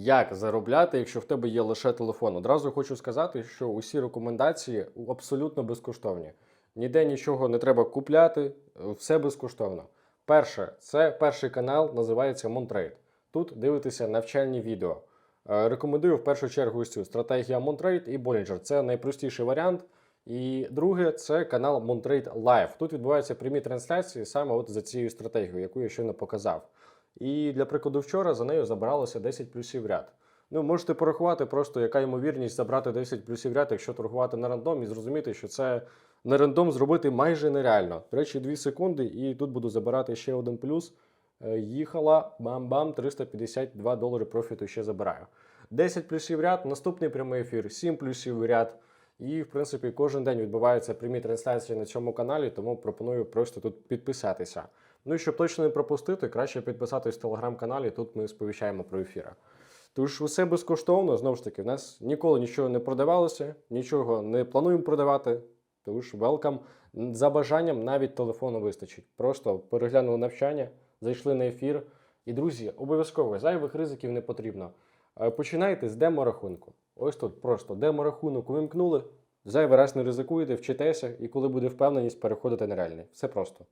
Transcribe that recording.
Як заробляти, якщо в тебе є лише телефон? Одразу хочу сказати, що усі рекомендації абсолютно безкоштовні. Ніде нічого не треба купляти, все безкоштовно. Перше, це перший канал, називається Монтрейд. Тут дивитеся навчальні відео. Е, Рекомендую в першу чергу ось цю стратегія Монтрейд і Bollinger. Це найпростіший варіант. І друге, це канал Montrade Live. Тут відбуваються прямі трансляції саме от за цією стратегією, яку я щойно показав. І для прикладу, вчора за нею забиралося 10 плюсів ряд. Ну, можете порахувати просто, яка ймовірність забрати 10 плюсів ряд, якщо торгувати на рандом, і зрозуміти, що це на рандом зробити майже нереально. До речі, 2 секунди, і тут буду забирати ще один плюс. Е, Їхала бам-бам, 352 долари профіту ще забираю. 10 плюсів ряд, наступний прямий ефір, 7 плюсів ряд. І, в принципі, кожен день відбуваються прямі трансляції на цьому каналі, тому пропоную просто тут підписатися. Ну і щоб точно не пропустити, краще підписатись в телеграм-каналі, тут ми сповіщаємо про ефіри. Тож усе безкоштовно, знову ж таки, в нас ніколи нічого не продавалося, нічого не плануємо продавати. Тож велкам. За бажанням навіть телефону вистачить. Просто переглянули навчання, зайшли на ефір. І, друзі, обов'язково зайвих ризиків не потрібно. Е, Починайте з демо-рахунку. Ось тут просто демо-рахунок увімкнули, зайвий раз не ризикуєте, вчитеся, і коли буде впевненість, переходите на реальний. Все просто.